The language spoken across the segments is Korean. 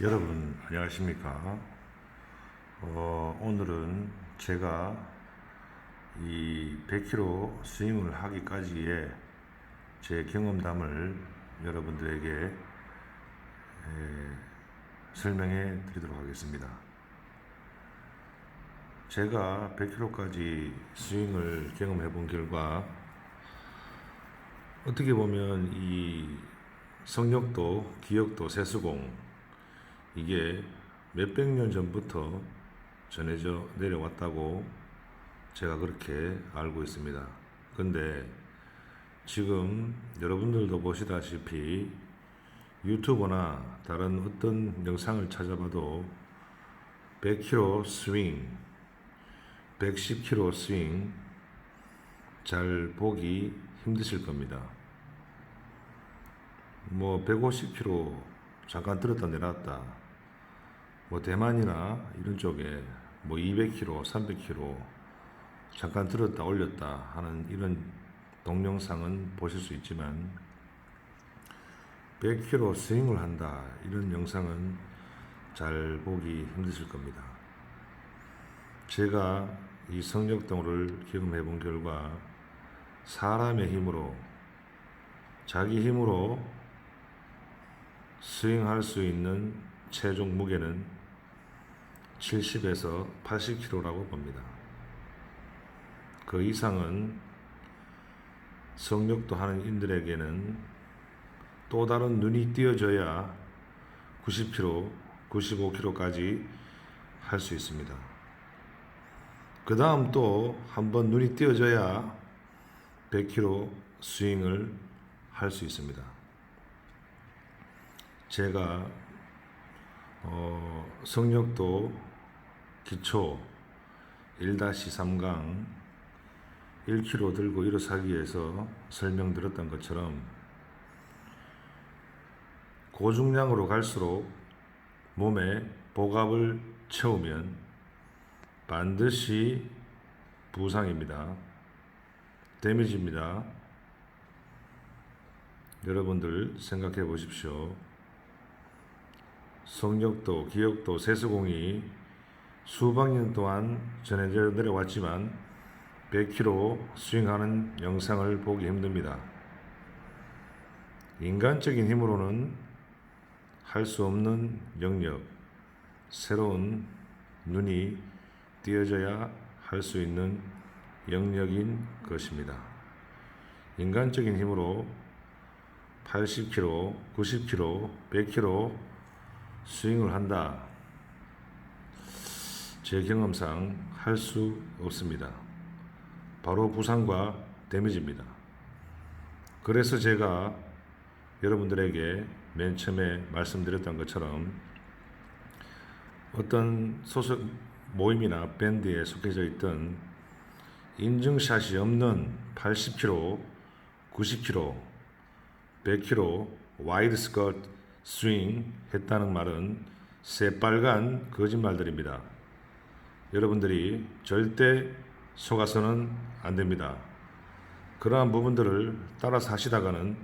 여러분 안녕하십니까? 어, 오늘은 제가 이 100km 스윙을 하기까지의 제 경험담을 여러분들에게 에, 설명해 드리도록 하겠습니다. 제가 100km까지 스윙을 경험해 본 결과 어떻게 보면 이 성역도, 기역도, 세수공 이게 몇백 년 전부터 전해져 내려왔다고 제가 그렇게 알고 있습니다. 근데 지금 여러분들도 보시다시피 유튜버나 다른 어떤 영상을 찾아봐도 100km 스윙, 110km 스윙 잘 보기 힘드실 겁니다. 뭐 150km 잠깐 들었다 내려왔다. 뭐 대만이나 이런 쪽에 뭐 200km, 300km 잠깐 들었다 올렸다 하는 이런 동영상은 보실 수 있지만 100km 스윙을 한다 이런 영상은 잘 보기 힘드실 겁니다. 제가 이 성역동을 경험해 본 결과 사람의 힘으로 자기 힘으로 스윙할 수 있는 최종 무게는 70에서 80kg라고 봅니다. 그 이상은 성욕도 하는 인들에게는 또 다른 눈이 띄어져야 90kg, 95kg까지 할 수 있습니다. 그 다음 또 한번 눈이 띄어져야 100kg 스윙을 할 수 있습니다. 제가 어, 성역도 기초 1-3강 1kg 들고 일어서기 위해서 설명드렸던 것처럼 고중량으로 갈수록 몸에 복압을 채우면 반드시 부상입니다. 데미지입니다. 여러분들 생각해 보십시오. 성역도, 기역도, 세수공이 수박 년 동안 전해져 내려왔지만 100km 스윙하는 영상을 보기 힘듭니다. 인간적인 힘으로는 할 수 없는 영역, 새로운 눈이 띄어져야 할 수 있는 영역인 것입니다. 인간적인 힘으로 80km, 90km, 100km 스윙을 한다. 제 경험상 할 수 없습니다. 바로 부상과 데미지입니다. 그래서 제가 여러분들에게 맨 처음에 말씀드렸던 것처럼 어떤 소속 모임이나 밴드에 속해져 있던 인증샷이 없는 80kg, 90kg, 100kg 와이드 스커트 스윙 했다는 말은 새빨간 거짓말들입니다. 여러분들이 절대 속아서는 안 됩니다. 그러한 부분들을 따라서 하시다가는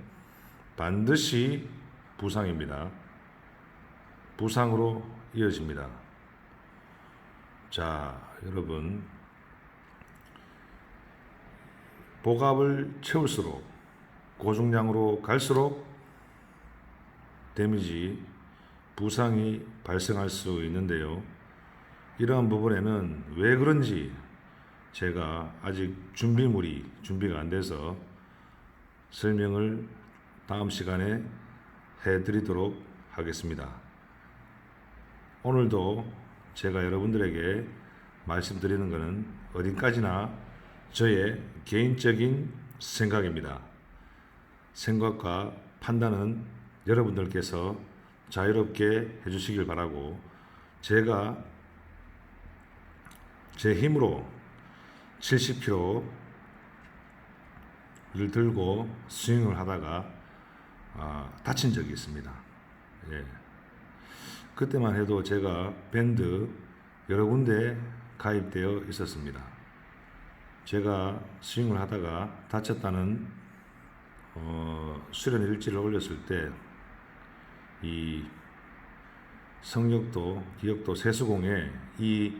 반드시 부상입니다. 부상으로 이어집니다. 자, 여러분. 복압을 채울수록 고중량으로 갈수록 데미지, 부상이 발생할 수 있는데요. 이러한 부분에는 왜 그런지 제가 아직 준비물이 준비가 안 돼서 설명을 다음 시간에 해드리도록 하겠습니다. 오늘도 제가 여러분들에게 말씀드리는 것은 어디까지나 저의 개인적인 생각입니다. 생각과 판단은 여러분들께서 자유롭게 해주시길 바라고 제가 제 힘으로 70kg를 들고 스윙을 하다가 아, 다친 적이 있습니다. 예. 그때만 해도 제가 밴드 여러 군데 가입되어 있었습니다. 제가 스윙을 하다가 다쳤다는 어, 수련 일지를 올렸을 때 이 성역도, 기역도, 세수공에 이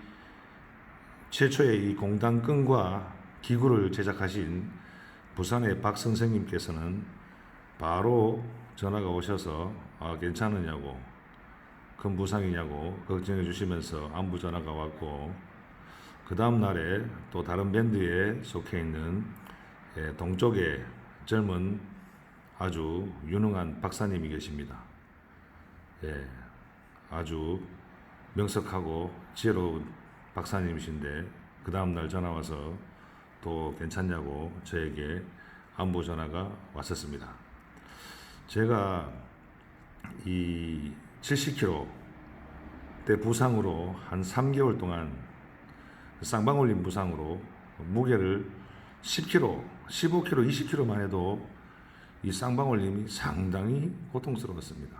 최초의 이 공단끈과 기구를 제작하신 부산의 박 선생님께서는 바로 전화가 오셔서 아, 괜찮으냐고 큰 부상이냐고 걱정해 주시면서 안부 전화가 왔고 그 다음 날에 또 다른 밴드에 속해 있는 예, 동쪽에 젊은 아주 유능한 박사님이 계십니다. 예, 아주 명석하고 지혜로운 박사님이신데 그 다음 날 전화 와서 또 괜찮냐고 저에게 안부 전화가 왔었습니다. 제가 이 70kg 때 부상으로 한 3개월 동안 쌍방울림 부상으로 무게를 10kg, 15kg, 20kg만 해도 이 쌍방울림이 상당히 고통스러웠습니다.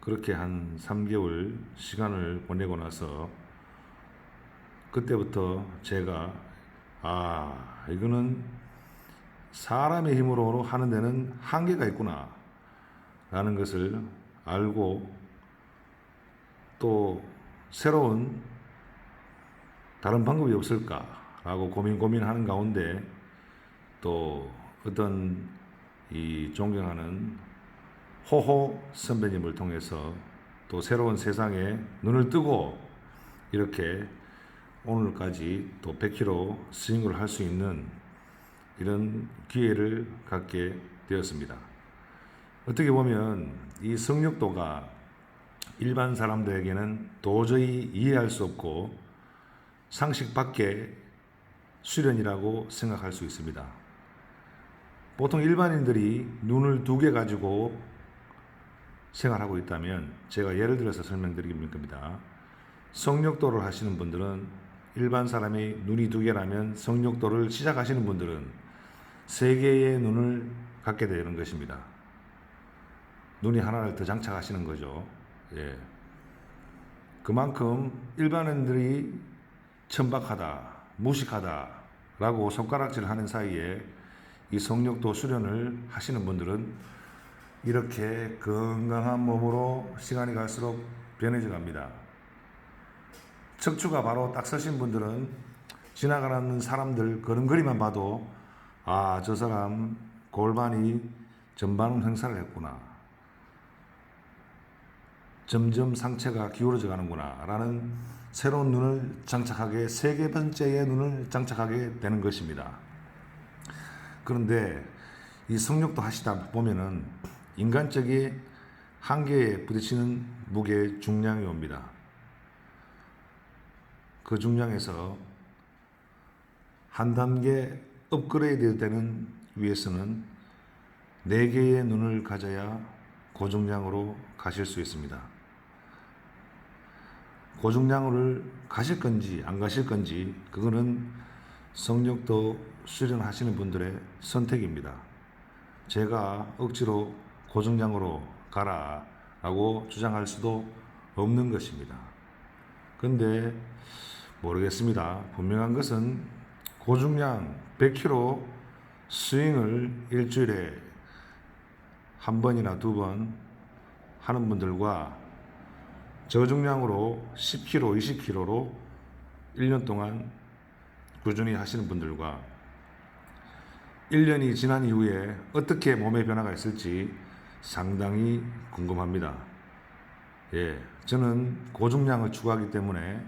그렇게 한 3개월 시간을 보내고 나서 그때부터 제가 아 이거는 사람의 힘으로 하는 데는 한계가 있구나 라는 것을 알고 또 새로운 다른 방법이 없을까라고 고민 고민하는 가운데 또 어떤 이 존경하는 호호 선배님을 통해서 또 새로운 세상에 눈을 뜨고 이렇게 오늘까지 또 100km 스윙을 할 수 있는 이런 기회를 갖게 되었습니다. 어떻게 보면 이 성역도가 일반 사람들에게는 도저히 이해할 수 없고 상식 밖의 수련이라고 생각할 수 있습니다. 보통 일반인들이 눈을 두 개 가지고 생활하고 있다면 제가 예를 들어서 설명드리는 겁니다. 성역도를 하시는 분들은 일반 사람이 눈이 두 개라면 성역도를 시작하시는 분들은 세 개의 눈을 갖게 되는 것입니다. 눈이 하나를 더 장착하시는 거죠. 예. 그만큼 일반인들이 천박하다, 무식하다라고 손가락질 하는 사이에 이 성역도 수련을 하시는 분들은 이렇게 건강한 몸으로 시간이 갈수록 변해져 갑니다. 척추가 바로 딱 서신 분들은 지나가는 사람들 걸음걸이만 봐도 아, 저 사람 골반이 전방 행사를 했구나. 점점 상체가 기울어져 가는구나. 라는 새로운 눈을 장착하게, 세 번째의 눈을 장착하게 되는 것입니다. 그런데 이 성욕도 하시다 보면은 인간적인 한계에 부딪히는 무게 중량이 옵니다. 그 중량에서 한 단계 업그레이드 되는 위해서는 네 개의 눈을 가져야 고중량으로 가실 수 있습니다. 고중량을 가실 건지 안 가실 건지 그거는 성역도 수련하시는 분들의 선택입니다. 제가 억지로 고중량으로 가라 라고 주장할 수도 없는 것입니다. 근데 모르겠습니다. 분명한 것은 고중량 100kg 스윙을 일주일에 한 번이나 두 번 하는 분들과 저중량으로 10kg, 20kg로 1년 동안 꾸준히 하시는 분들과 1년이 지난 이후에 어떻게 몸의 변화가 있을지 상당히 궁금합니다. 예, 저는 고중량을 추구하기 때문에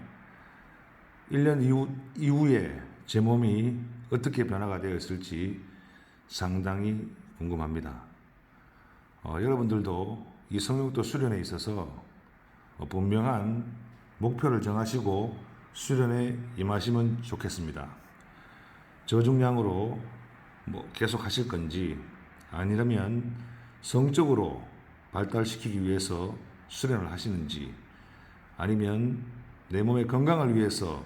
1년 이후, 이후에 제 몸이 어떻게 변화가 되어 있을지 상당히 궁금합니다. 어, 여러분들도 이 성육도 수련에 있어서 어, 분명한 목표를 정하시고 수련에 임하시면 좋겠습니다. 저중량으로 뭐 계속 하실 건지 아니라면 성적으로 발달시키기 위해서 수련을 하시는지 아니면 내 몸의 건강을 위해서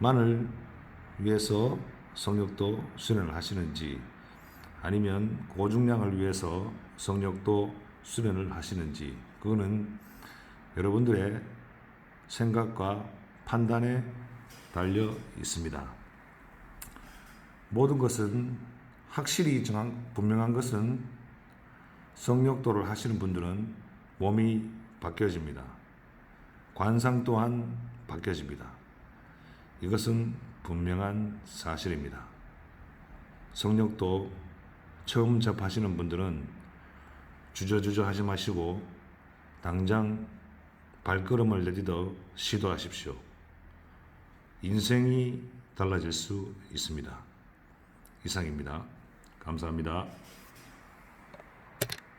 만을 위해서 성욕도 수련을 하시는지 아니면 고중량을 위해서 성욕도 수련을 하시는지 그거는 여러분들의 생각과 판단에 달려 있습니다. 모든 것은 확실히 정한 분명한 것은 성욕도를 하시는 분들은 몸이 바뀌어집니다. 관상 또한 바뀌어집니다. 이것은 분명한 사실입니다. 성력도 처음 접하시는 분들은 주저주저 하지 마시고 당장 발걸음을 내딛어 시도하십시오. 인생이 달라질 수 있습니다. 이상입니다. 감사합니다.